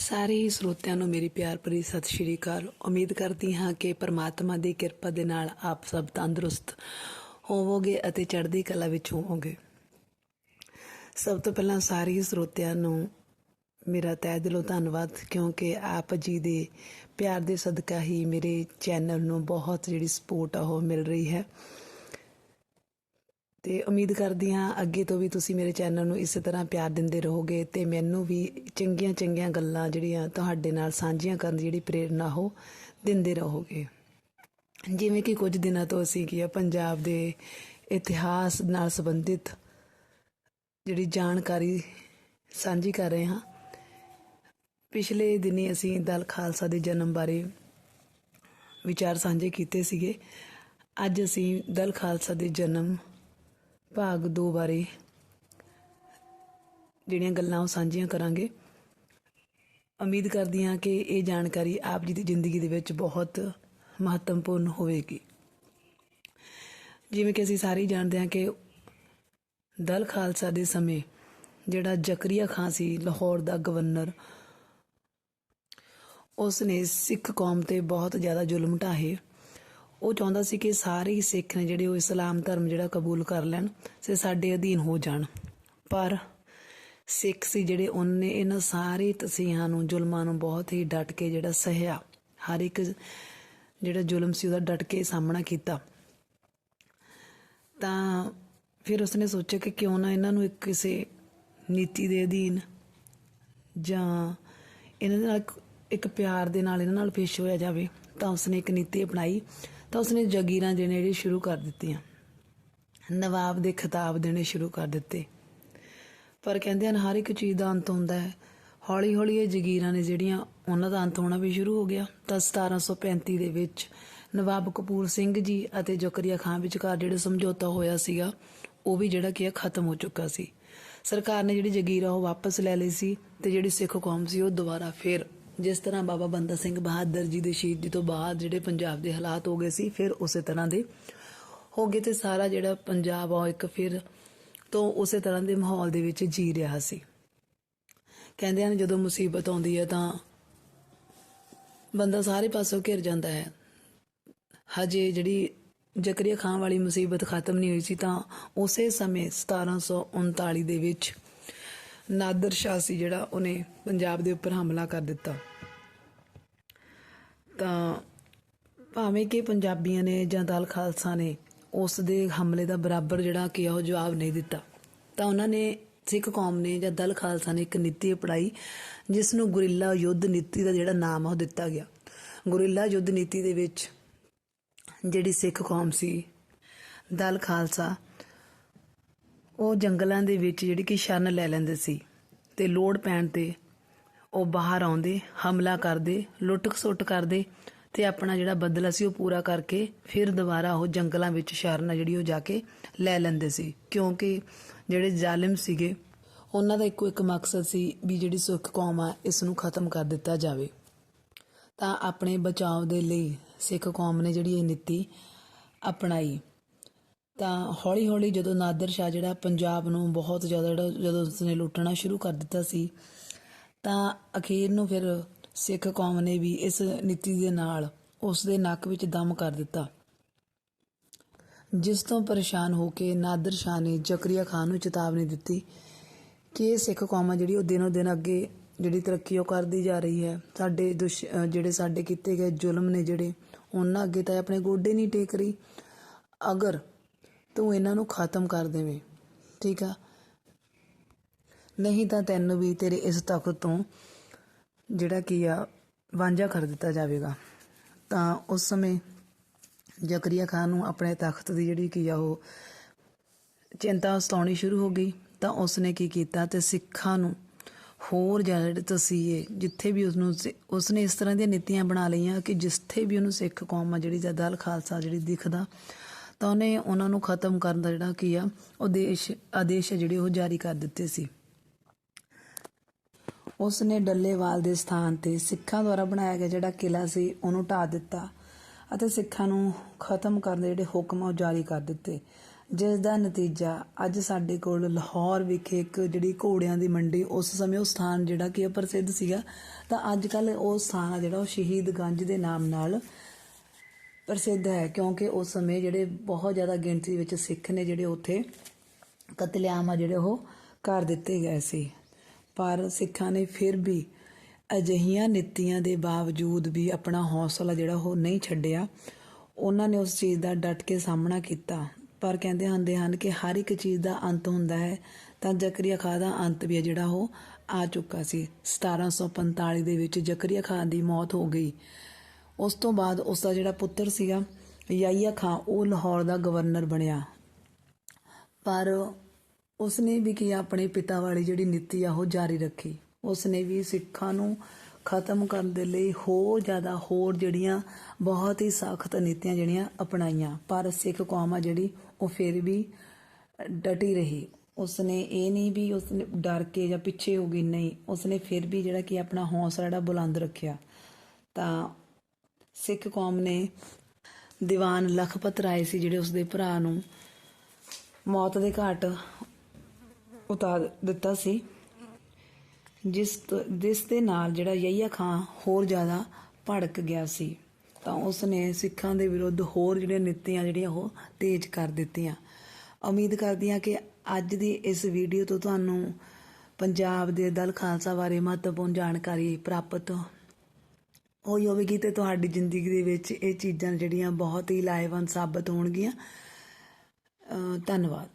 ਸਾਰੇ ਹੀ ਸਰੋਤਿਆਂ ਨੂੰ ਮੇਰੀ ਪਿਆਰ ਭਰੀ ਸਤਿ ਸ਼੍ਰੀ ਅਕਾਲ। ਉਮੀਦ ਕਰਦੀ ਹਾਂ ਕਿ ਪ੍ਰਮਾਤਮਾ ਦੀ ਕਿਰਪਾ ਦੇ ਨਾਲ ਆਪ ਸਭ ਤੰਦਰੁਸਤ ਹੋਵੋਗੇ ਅਤੇ ਚੜ੍ਹਦੀ ਕਲਾ ਵਿੱਚ ਹੋਵੋਗੇ। ਸਭ ਤੋਂ ਪਹਿਲਾਂ ਸਾਰੇ ਹੀ ਸਰੋਤਿਆਂ ਨੂੰ ਮੇਰਾ ਤਹਿ ਦਿਲੋਂ ਧੰਨਵਾਦ, ਕਿਉਂਕਿ ਆਪ ਜੀ ਦੇ ਪਿਆਰ ਦੇ ਸਦਕਾ ਹੀ ਮੇਰੇ ਚੈਨਲ ਨੂੰ ਬਹੁਤ ਜਿਹੜੀ ਸਪੋਰਟ ਆ ਉਹ ਮਿਲ ਰਹੀ ਹੈ। ਤੇ ਉਮੀਦ ਕਰਦੀ ਹਾਂ ਅੱਗੇ ਤੋਂ ਵੀ ਤੁਸੀਂ ਮੇਰੇ ਚੈਨਲ ਨੂੰ ਇਸੇ ਤਰ੍ਹਾਂ ਪਿਆਰ ਦਿੰਦੇ ਰਹੋਗੇ ਤੇ ਮੈਨੂੰ ਵੀ ਚੰਗੀਆਂ ਚੰਗੀਆਂ ਗੱਲਾਂ ਜਿਹੜੀਆਂ ਤੁਹਾਡੇ ਨਾਲ ਸਾਂਝੀਆਂ ਕਰਨ ਦੀ ਜਿਹੜੀ ਪ੍ਰੇਰਣਾ ਉਹ ਦਿੰਦੇ ਰਹੋਗੇ। ਜਿਵੇਂ ਕਿ ਕੁਝ ਦਿਨਾਂ ਤੋਂ ਅਸੀਂ ਕੀ ਆ, ਪੰਜਾਬ ਦੇ ਇਤਿਹਾਸ ਨਾਲ ਸੰਬੰਧਿਤ ਜਿਹੜੀ ਜਾਣਕਾਰੀ ਸਾਂਝੀ ਕਰ ਰਹੇ ਹਾਂ। ਪਿਛਲੇ ਦਿਨੀ ਅਸੀਂ ਦਲ ਖਾਲਸਾ ਦੇ ਜਨਮ ਬਾਰੇ ਵਿਚਾਰ ਸਾਂਝੇ ਕੀਤੇ ਸੀਗੇ। ਅੱਜ ਅਸੀਂ ਦਲ ਖਾਲਸਾ ਦੇ ਜਨਮ ਭਾਗ 2 ਬਾਰੇ ਜਿਹੜੀਆਂ ਗੱਲਾਂ ਉਹ ਸਾਂਝੀਆਂ ਕਰਾਂਗੇ। ਉਮੀਦ ਕਰਦੀ ਹਾਂ ਕਿ ਇਹ ਜਾਣਕਾਰੀ ਆਪ ਜੀ ਦੀ ਜ਼ਿੰਦਗੀ ਦੇ ਵਿੱਚ ਬਹੁਤ ਮਹੱਤਵਪੂਰਨ ਹੋਵੇਗੀ। ਜਿਵੇਂ ਕਿ ਅਸੀਂ ਸਾਰੇ ਜਾਣਦੇ ਹਾਂ ਕਿ ਦਲ ਖਾਲਸਾ ਦੇ ਸਮੇਂ ਜਿਹੜਾ ਜ਼ਕਰੀਆ ਖਾਨ ਸੀ, ਲਾਹੌਰ ਦਾ ਗਵਰਨਰ ਉਸ ਨੇ ਸਿੱਖ ਕੌਮ ਤੇ ਬਹੁਤ ਜ਼ਿਆਦਾ ਜ਼ੁਲਮ ਢਾਹੇ। ਉਹ ਚਾਹੁੰਦਾ ਸੀ ਕਿ ਸਾਰੇ ਹੀ ਸਿੱਖ ਨੇ ਜਿਹੜੇ ਉਹ ਇਸਲਾਮ ਧਰਮ ਜਿਹੜਾ ਕਬੂਲ ਕਰ ਲੈਣ ਤੇ ਸਾਡੇ ਅਧੀਨ ਹੋ ਜਾਣ। ਪਰ ਸਿੱਖ ਸੀ ਜਿਹੜੇ ਉਹਨੇ ਇਹਨਾਂ ਸਾਰੇ ਤਸੀਹਾਂ ਨੂੰ, ਜ਼ੁਲਮਾਂ ਨੂੰ ਬਹੁਤ ਹੀ ਡਟ ਕੇ ਜਿਹੜਾ ਸਹਿਆ, ਹਰ ਇੱਕ ਜਿਹੜਾ ਜ਼ੁਲਮ ਸੀ ਉਹਦਾ ਡਟ ਕੇ ਸਾਹਮਣਾ ਕੀਤਾ। ਤਾਂ ਫਿਰ ਉਸਨੇ ਸੋਚਿਆ ਕਿ ਕਿਉਂ ਨਾ ਇਹਨਾਂ ਨੂੰ ਇੱਕ ਕਿਸੇ ਨੀਤੀ ਦੇ ਅਧੀਨ ਜਾਂ ਇਹਨਾਂ ਦੇ ਨਾਲ ਇੱਕ- ਇੱਕ ਪਿਆਰ ਦੇ ਨਾਲ ਇਹਨਾਂ ਨਾਲ ਪੇਸ਼ ਹੋਇਆ ਜਾਵੇ। ਤਾਂ ਉਸਨੇ ਇੱਕ ਨੀਤੀ ਅਪਣਾਈ ਤਾਂ ਉਸਨੇ ਜਗੀਰਾਂ ਦੇਣੇ ਜਿਹੜੇ ਸ਼ੁਰੂ ਕਰ ਦਿੱਤੀਆਂ। ਨਵਾਬ ਦੇ ਖਿਤਾਬ ਦੇਣੇ ਸ਼ੁਰੂ ਕਰ ਦਿੱਤੇ। ਪਰ ਕਹਿੰਦੇ ਹਨ, ਹਰ ਇੱਕ ਚੀਜ਼ ਦਾ ਅੰਤ ਹੁੰਦਾ ਹੈ। ਹੌਲੀ ਹੌਲੀ ਇਹ ਜਗੀਰਾਂ ਨੇ ਜਿਹੜੀਆਂ ਉਹਨਾਂ ਦਾ ਅੰਤ ਹੋਣਾ ਵੀ ਸ਼ੁਰੂ ਹੋ ਗਿਆ। ਤਾਂ 1735 ਦੇ ਵਿੱਚ ਨਵਾਬ ਕਪੂਰ ਸਿੰਘ ਜੀ ਅਤੇ ਜ਼ਕਰੀਆ ਖਾਨ ਵਿਚਕਾਰ ਜਿਹੜਾ ਸਮਝੌਤਾ ਹੋਇਆ ਸੀਗਾ, ਉਹ ਵੀ ਜਿਹੜਾ ਕਿ ਆ ਖਤਮ ਹੋ ਚੁੱਕਾ ਸੀ। ਸਰਕਾਰ ਨੇ ਜਿਹੜੀ ਜਗੀਰਾਂ ਉਹ ਵਾਪਸ ਲੈ ਲਈ ਸੀ ਤੇ ਜਿਹੜੀ ਸਿੱਖ ਕੌਮ ਸੀ ਉਹ ਦੁਬਾਰਾ ਫਿਰ ਜਿਸ ਤਰ੍ਹਾਂ ਬਾਬਾ ਬੰਦਾ ਸਿੰਘ ਬਹਾਦਰ ਜੀ ਦੇ ਸ਼ਹੀਦੀ ਤੋਂ ਬਾਅਦ ਜਿਹੜੇ ਪੰਜਾਬ ਦੇ ਹਾਲਾਤ ਹੋ ਗਏ ਸੀ, ਫਿਰ ਉਸੇ ਤਰ੍ਹਾਂ ਦੇ ਹੋ ਗਏ ਤੇ ਸਾਰਾ ਜਿਹੜਾ ਪੰਜਾਬ ਆ, ਉਹ ਇੱਕ ਫਿਰ ਤੋਂ ਉਸੇ ਤਰ੍ਹਾਂ ਦੇ ਮਾਹੌਲ ਦੇ ਵਿੱਚ ਜੀ ਰਿਹਾ ਸੀ। ਕਹਿੰਦੇ ਹਨ, ਜਦੋਂ ਮੁਸੀਬਤ ਆਉਂਦੀ ਹੈ ਤਾਂ ਬੰਦਾ ਸਾਰੇ ਪਾਸੋਂ ਘਿਰ ਜਾਂਦਾ ਹੈ। ਹਜੇ ਜਿਹੜੀ ਜ਼ਕਰੀਆ ਖਾਨ ਵਾਲੀ ਮੁਸੀਬਤ ਖਤਮ ਨਹੀਂ ਹੋਈ ਸੀ, ਤਾਂ ਉਸੇ ਸਮੇਂ 1739 ਦੇ ਵਿੱਚ ਨਾਦਰ ਸ਼ਾਹ ਸੀ ਜਿਹੜਾ, ਉਹਨੇ ਪੰਜਾਬ ਦੇ ਉੱਪਰ ਹਮਲਾ ਕਰ ਦਿੱਤਾ। ਤਾਂ ਭਾਵੇਂ ਕਿ ਪੰਜਾਬੀਆਂ ਨੇ ਜਾਂ ਦਲ ਖਾਲਸਾ ਨੇ ਉਸ ਦੇ ਹਮਲੇ ਦਾ ਬਰਾਬਰ ਜਿਹੜਾ ਕਿ ਉਹ ਜਵਾਬ ਨਹੀਂ ਦਿੱਤਾ। ਤਾਂ ਉਹਨਾਂ ਨੇ ਸਿੱਖ ਕੌਮ ਨੇ ਜਾਂ ਦਲ ਖਾਲਸਾ ਨੇ ਇੱਕ ਨੀਤੀ ਅਪਣਾਈ ਜਿਸ ਨੂੰ ਗੁਰਿੱਲਾ ਯੁੱਧ ਨੀਤੀ ਦਾ ਜਿਹੜਾ ਨਾਮ ਆ, ਉਹ ਦਿੱਤਾ ਗਿਆ। ਗੁਰਿੱਲਾ ਯੁੱਧ ਨੀਤੀ ਦੇ ਵਿੱਚ ਜਿਹੜੀ ਸਿੱਖ ਕੌਮ ਸੀ, ਦਲ ਖਾਲਸਾ, ਉਹ ਜੰਗਲਾਂ ਦੇ ਵਿੱਚ ਜਿਹੜੀ ਕਿ ਸ਼ਰਨ ਲੈ ਲੈਂਦੇ ਸੀ ਤੇ ਲੋੜ ਪੈਣ ਤੇ ਉਹ ਬਾਹਰ ਆਉਂਦੇ, ਹਮਲਾ ਕਰਦੇ ਲੁੱਟ ਖਸੁੱਟ ਕਰਦੇ ਤੇ ਆਪਣਾ ਜਿਹੜਾ ਬਦਲਾ ਸੀ ਉਹ ਪੂਰਾ ਕਰਕੇ ਫਿਰ ਦੁਬਾਰਾ ਉਹ ਜੰਗਲਾਂ ਵਿੱਚ ਸ਼ਰਨ ਆ ਜਿਹੜੀ ਉਹ ਜਾ ਕੇ ਲੈ ਲੈਂਦੇ ਸੀ। ਕਿਉਂਕਿ ਜਿਹੜੇ ਜ਼ਾਲਿਮ ਸੀਗੇ, ਉਹਨਾਂ ਦਾ ਇੱਕੋ ਇੱਕ ਮਕਸਦ ਸੀ ਵੀ ਜਿਹੜੀ ਸਿੱਖ ਕੌਮ ਆ ਇਸ ਨੂੰ ਖਤਮ ਕਰ ਦਿੱਤਾ ਜਾਵੇ। ਤਾਂ ਆਪਣੇ ਬਚਾਅ ਦੇ ਲਈ ਸਿੱਖ ਕੌਮ ਨੇ ਜਿਹੜੀ ਇਹ ਨੀਤੀ ਅਪਣਾਈ। ਤਾਂ ਹੌਲੀ ਹੌਲੀ ਜਦੋਂ ਨਾਦਰ ਸ਼ਾਹ ਜਿਹੜਾ ਪੰਜਾਬ ਨੂੰ ਬਹੁਤ ਜ਼ਿਆਦਾ ਜਿਹੜਾ ਜਦੋਂ ਉਸਨੇ ਲੁੱਟਣਾ ਸ਼ੁਰੂ ਕਰ ਦਿੱਤਾ ਸੀ ਤਾਂ ਅਖੀਰ ਨੂੰ ਫਿਰ ਸਿੱਖ ਕੌਮ ਨੇ ਵੀ ਇਸ ਨੀਤੀ ਦੇ ਨਾਲ ਉਸ ਦੇ ਨੱਕ ਵਿੱਚ ਦਮ ਕਰ ਦਿੱਤਾ। ਜਿਸ ਤੋਂ ਪਰੇਸ਼ਾਨ ਹੋ ਕੇ ਨਾਦਰ ਸ਼ਾਹ ਨੇ ਜ਼ਕਰੀਆ ਖਾਨ ਨੂੰ ਚੇਤਾਵਨੀ ਦਿੱਤੀ ਕਿ ਇਹ ਸਿੱਖ ਕੌਮ ਆ ਜਿਹੜੀ ਉਹ ਦਿਨੋ ਦਿਨ ਅੱਗੇ ਜਿਹੜੀ ਤਰੱਕੀ ਉਹ ਕਰਦੀ ਜਾ ਰਹੀ ਹੈ। ਸਾਡੇ ਦੁਸ਼ ਜਿਹੜੇ ਸਾਡੇ ਕੀਤੇ ਗਏ ਜ਼ੁਲਮ ਨੇ ਜਿਹੜੇ, ਉਹਨਾਂ ਅੱਗੇ ਤਾਂ ਇਹ ਆਪਣੇ ਗੋਡੇ ਨਹੀਂ ਟੇਕ ਰਹੀ। ਅਗਰ ਤੂੰ ਇਹਨਾਂ ਨੂੰ ਖਤਮ ਕਰ ਦੇਵੇਂ, ਠੀਕ ਆ? ਨਹੀਂ ਤਾਂ ਤੈਨੂੰ ਵੀ ਤੇਰੇ ਇਸ ਤਖਤ ਤੋਂ ਜਿਹੜਾ ਕੀ ਆ, ਵਾਂਝਾ ਕਰ ਦਿੱਤਾ ਜਾਵੇਗਾ। ਤਾਂ ਉਸ ਸਮੇਂ ਜ਼ਕਰੀਆ ਖਾਨ ਨੂੰ ਆਪਣੇ ਤਖਤ ਦੀ ਜਿਹੜੀ ਕੀ ਆ ਉਹ ਚਿੰਤਾ ਸਤਾਉਣੀ ਸ਼ੁਰੂ ਹੋ ਗਈ। ਤਾਂ ਉਸਨੇ ਕੀ ਕੀਤਾ ਤੇ ਸਿੱਖਾਂ ਨੂੰ ਹੋਰ ਜ਼ਿਆਦਾ ਜਿਹੜੇ ਤਸੀਹੇ, ਜਿੱਥੇ ਵੀ ਉਸਨੂੰ ਸਿ- ਉਸਨੇ ਇਸ ਤਰ੍ਹਾਂ ਦੀਆਂ ਨੀਤੀਆਂ ਬਣਾ ਲਈਆਂ ਕਿ ਜਿੱਥੇ ਵੀ ਉਹਨੂੰ ਸਿੱਖ ਕੌਮ ਆ, ਜਿਹੜੀ ਜਾਂ ਦਲ ਖਾਲਸਾ ਜਿਹੜੀ ਦਿਖਦਾ, ਤਾਂ ਉਹਨੇ ਉਹਨਾਂ ਨੂੰ ਖਤਮ ਕਰਨ ਦਾ ਜਿਹੜਾ ਕੀ ਆ, ਉਦੇਸ਼, ਆਦੇਸ਼ ਆ ਜਿਹੜੇ ਉਹ ਜਾਰੀ ਕਰ ਦਿੱਤੇ ਸੀ। ਉਸ ਨੇ ਡੱਲੇਵਾਲ ਦੇ ਸਥਾਨ ਤੇ ਸਿੱਖਾਂ ਦੁਆਰਾ ਬਣਾਇਆ ਗਿਆ ਜਿਹੜਾ ਕਿਲਾ ਸੀ, ਉਹਨੂੰ ਢਾ ਦਿੱਤਾ ਅਤੇ ਸਿੱਖਾਂ ਨੂੰ ਖਤਮ ਕਰਨ ਦੇ ਜਿਹੜੇ ਹੁਕਮ ਆ, ਉਹ ਜਾਰੀ ਕਰ ਦਿੱਤੇ। ਜਿਸ ਦਾ ਨਤੀਜਾ ਅੱਜ ਸਾਡੇ ਕੋਲ ਲਾਹੌਰ ਵਿਖੇ ਇੱਕ ਜਿਹੜੀ ਘੋੜਿਆਂ ਦੀ ਮੰਡੀ, ਉਸ ਸਮੇਂ ਉਹ ਸਥਾਨ ਜਿਹੜਾ ਕਿ ਉਹ ਪ੍ਰਸਿੱਧ ਸੀਗਾ, ਤਾਂ ਅੱਜ ਕੱਲ ਉਹ ਸਥਾਨ ਆ ਜਿਹੜਾ ਉਹ ਸ਼ਹੀਦ ਗੰਜ ਦੇ ਨਾਮ ਨਾਲ ਪ੍ਰਸਿੱਧ ਹੈ, ਕਿਉਂਕਿ ਉਸ ਸਮੇਂ ਜਿਹੜੇ ਬਹੁਤ ਜ਼ਿਆਦਾ ਗਿਣਤੀ ਵਿੱਚ ਸਿੱਖ ਨੇ ਜਿਹੜੇ ਉੱਥੇ ਕਤਲੇਆਮ ਆ ਜਿਹੜੇ ਉਹ ਕਰ ਦਿੱਤੇ ਗਏ ਸੀ। ਪਰ ਸਿੱਖਾਂ ਨੇ ਫਿਰ ਵੀ ਅਜਿਹੀਆਂ ਨੀਤੀਆਂ ਦੇ ਬਾਵਜੂਦ ਵੀ ਆਪਣਾ ਹੌਸਲਾ ਜਿਹੜਾ ਉਹ ਨਹੀਂ ਛੱਡਿਆ। ਉਹਨਾਂ ਨੇ ਉਸ ਚੀਜ਼ ਦਾ ਡਟ ਕੇ ਸਾਹਮਣਾ ਕੀਤਾ। ਪਰ ਕਹਿੰਦੇ ਹੁੰਦੇ ਹਨ ਕਿ ਹਰ ਇੱਕ ਚੀਜ਼ ਦਾ ਅੰਤ ਹੁੰਦਾ ਹੈ, ਤਾਂ ਜ਼ਕਰੀਆ ਖਾਂ ਦਾ ਅੰਤ ਵੀ ਹੈ ਜਿਹੜਾ ਉਹ ਆ ਚੁੱਕਾ ਸੀ। 1745 ਦੇ ਵਿੱਚ ਜ਼ਕਰੀਆ ਖਾਨ ਦੀ ਮੌਤ ਹੋ ਗਈ। ਉਸ ਤੋਂ ਬਾਅਦ ਉਸ ਦਾ ਜਿਹੜਾ ਪੁੱਤਰ ਸੀਗਾ ਯਾਇਆ ਖਾਂ, ਉਹ ਲਾਹੌਰ ਦਾ ਗਵਰਨਰ ਬਣਿਆ। ਪਰ ਉਸਨੇ ਵੀ ਕੀ ਆਪਣੇ ਪਿਤਾ ਵਾਲੀ ਜਿਹੜੀ ਨੀਤੀ ਆ ਉਹ ਜਾਰੀ ਰੱਖੀ। ਉਸਨੇ ਵੀ ਸਿੱਖਾਂ ਨੂੰ ਖਤਮ ਕਰਨ ਦੇ ਲਈ ਹੋਰ ਜ਼ਿਆਦਾ ਹੋਰ ਜਿਹੜੀਆਂ ਬਹੁਤ ਹੀ ਸਖਤ ਨੀਤੀਆਂ ਜਿਹੜੀਆਂ ਅਪਣਾਈਆਂ। ਪਰ ਸਿੱਖ ਕੌਮ ਆ ਜਿਹੜੀ ਉਹ ਫਿਰ ਵੀ ਡਟੀ ਰਹੀ। ਉਸਨੇ ਇਹ ਨਹੀਂ ਵੀ ਉਸਨੇ ਡਰ ਕੇ ਜਾਂ ਪਿੱਛੇ ਹੋ ਗਈ, ਨਹੀਂ। ਉਸਨੇ ਫਿਰ ਵੀ ਜਿਹੜਾ ਕਿ ਆਪਣਾ ਹੌਸਲਾ ਜਿਹੜਾ ਬੁਲੰਦ ਰੱਖਿਆ। ਤਾਂ ਸਿੱਖ ਕੌਮ ਨੇ ਦੀਵਾਨ ਲਖਪਤ ਰਾਏ ਸੀ, ਜਿਹੜੇ ਉਸਦੇ ਭਰਾ ਨੂੰ ਮੌਤ ਦੇ ਘਾਟ ਉਤਾਰ ਦਿੱਤਾ ਸੀ। ਜਿਸ ਜਿਸ ਦੇ ਨਾਲ ਜਿਹੜਾ ਯਹੀਆ ਖਾਂ ਹੋਰ ਜ਼ਿਆਦਾ ਭੜਕ ਗਿਆ ਸੀ, ਤਾਂ ਉਸ ਨੇ ਸਿੱਖਾਂ ਦੇ ਵਿਰੁੱਧ ਹੋਰ ਜਿਹੜੀਆਂ ਨੀਤੀਆਂ ਜਿਹੜੀਆਂ ਉਹ ਤੇਜ਼ ਕਰ ਦਿੱਤੀਆਂ। ਉਮੀਦ ਕਰਦੀ ਹਾਂ ਕਿ ਅੱਜ ਦੀ ਇਸ ਵੀਡੀਓ ਤੋਂ ਤੁਹਾਨੂੰ ਪੰਜਾਬ ਦੇ ਦਲ ਖਾਲਸਾ ਬਾਰੇ ਮਹੱਤਵਪੂਰਨ ਜਾਣਕਾਰੀ ਪ੍ਰਾਪਤ ਹੋਈ ਹੋਵੇਗੀ ਤੇ ਤੁਹਾਡੀ ਜ਼ਿੰਦਗੀ ਦੇ ਵਿੱਚ ਇਹ ਚੀਜ਼ਾਂ ਜਿਹੜੀਆਂ ਬਹੁਤ ਹੀ ਲਾਹੇਵੰਦ ਸਾਬਤ ਹੋਣਗੀਆਂ। ਧੰਨਵਾਦ।